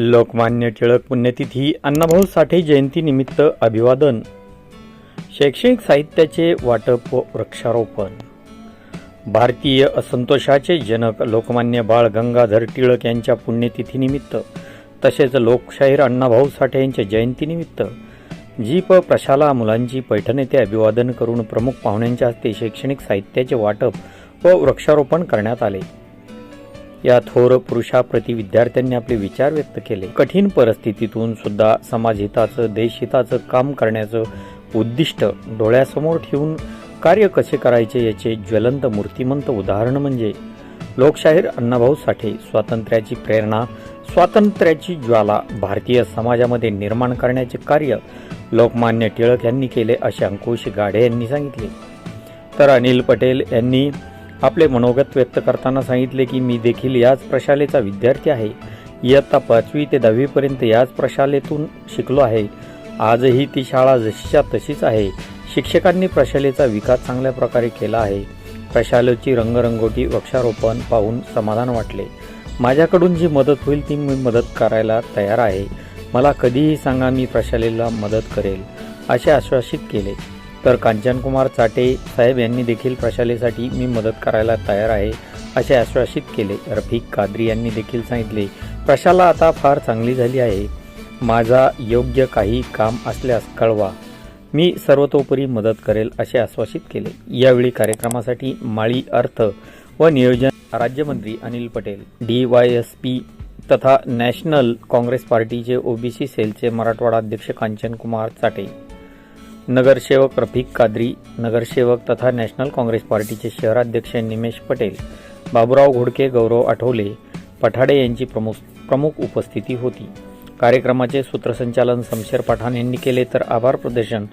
लोकमान्य टिळक पुण्यतिथी अण्णाभाऊ साठे जयंतीनिमित्त अभिवादन. शैक्षणिक साहित्याचे वाटप व वृक्षारोपण. भारतीय असंतोषाचे जनक लोकमान्य बाळ गंगाधर टिळक यांच्या पुण्यतिथीनिमित्त तसेच लोकशाहीर अण्णाभाऊ साठे यांच्या जयंतीनिमित्त जीप प्रशाला मुलांची पैठण येथे अभिवादन करून प्रमुख पाहुण्यांच्या हस्ते शैक्षणिक साहित्याचे वाटप व वृक्षारोपण करण्यात आले. या थोर पुरुषाप्रती विद्यार्थ्यांनी आपले विचार व्यक्त केले. कठीण परिस्थितीतून सुद्धा समाजहिताचं देशहिताचं काम करण्याचं उद्दिष्ट डोळ्यासमोर ठेवून कार्य कसे करायचे याचे ज्वलंत मूर्तिमंत उदाहरण म्हणजे लोकशाहीर अण्णाभाऊ साठे स्वातंत्र्याची प्रेरणा स्वातंत्र्याची ज्वाला भारतीय समाजामध्ये निर्माण करण्याचे कार्य लोकमान्य टिळक यांनी केले असे अंकुश गाढे यांनी सांगितले. तर अनिल पटेल यांनी आपले मनोगत व्यक्त करताना सांगितले की मी देखील याच प्रशालेचा विद्यार्थी आहे. इयत्ता पाचवी ते दहावीपर्यंत याच प्रशालेतून शिकलो आहे. आजही ती शाळा जशीच्या तशीच आहे. शिक्षकांनी प्रशालेचा विकास चांगल्या प्रकारे केला आहे. प्रशालेची रंगरंगोटी वृक्षारोपण पाहून समाधान वाटले. माझ्याकडून जी मदत होईल ती मी मदत करायला तयार आहे. मला कधीही सांगा मी प्रशालेला मदत करेल असे आश्वासित केले. तर कांचनकुमार चाटे साहेब यांनी देखील प्रशालेसाठी मी मदत करायला तयार आहे असे आश्वासित केले. रफिक कादरी यांनी देखील सांगितले प्रशाला आता फार चांगली झाली आहे. माझा योग्य काही काम असल्यास कळवा. मी सर्वतोपरी मदत करेल असे आश्वासित केले. यावेळी कार्यक्रमासाठी माळी अर्थ व नियोजन राज्यमंत्री Anil Patel D Y S P तथा नॅशनल काँग्रेस पार्टीचे ओबीसी सेलचे मराठवाडा अध्यक्ष कांचनकुमार चाटे. नगरसेवक रफिक कादरी नगरसेवक तथा नॅशनल काँग्रेस पार्टीचे शहराध्यक्ष निमेश पटेल बाबुराव घोडके गौरव आठवले पठाडे यांची प्रमुख प्रमुख उपस्थिती होती. कार्यक्रमाचे सूत्रसंचालन शमशेर पठाण यांनी केले तर आभार प्रदर्शन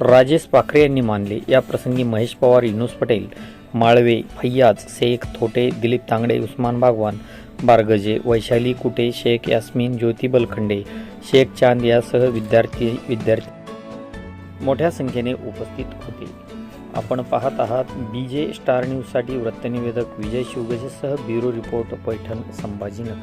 राजेश पाखरे यांनी मानले. या प्रसंगी महेश पवार युनुस पटेल माळवे फैयाज शेख थोटे दिलीप तांगडे उस्मान बागवान बारगजे वैशाली कुटे शेख यास्मीन ज्योती बलखंडे शेख चांद यासह विद्यार्थी विद्यार्थी मोठ्या संख्येने उपस्थित होते. आपण पाहत आहात बी जे स्टार न्यूजसाठी वृत्तनिवेदक विजय शिवगजेसह ब्युरो रिपोर्ट पैठण संभाजीनगर.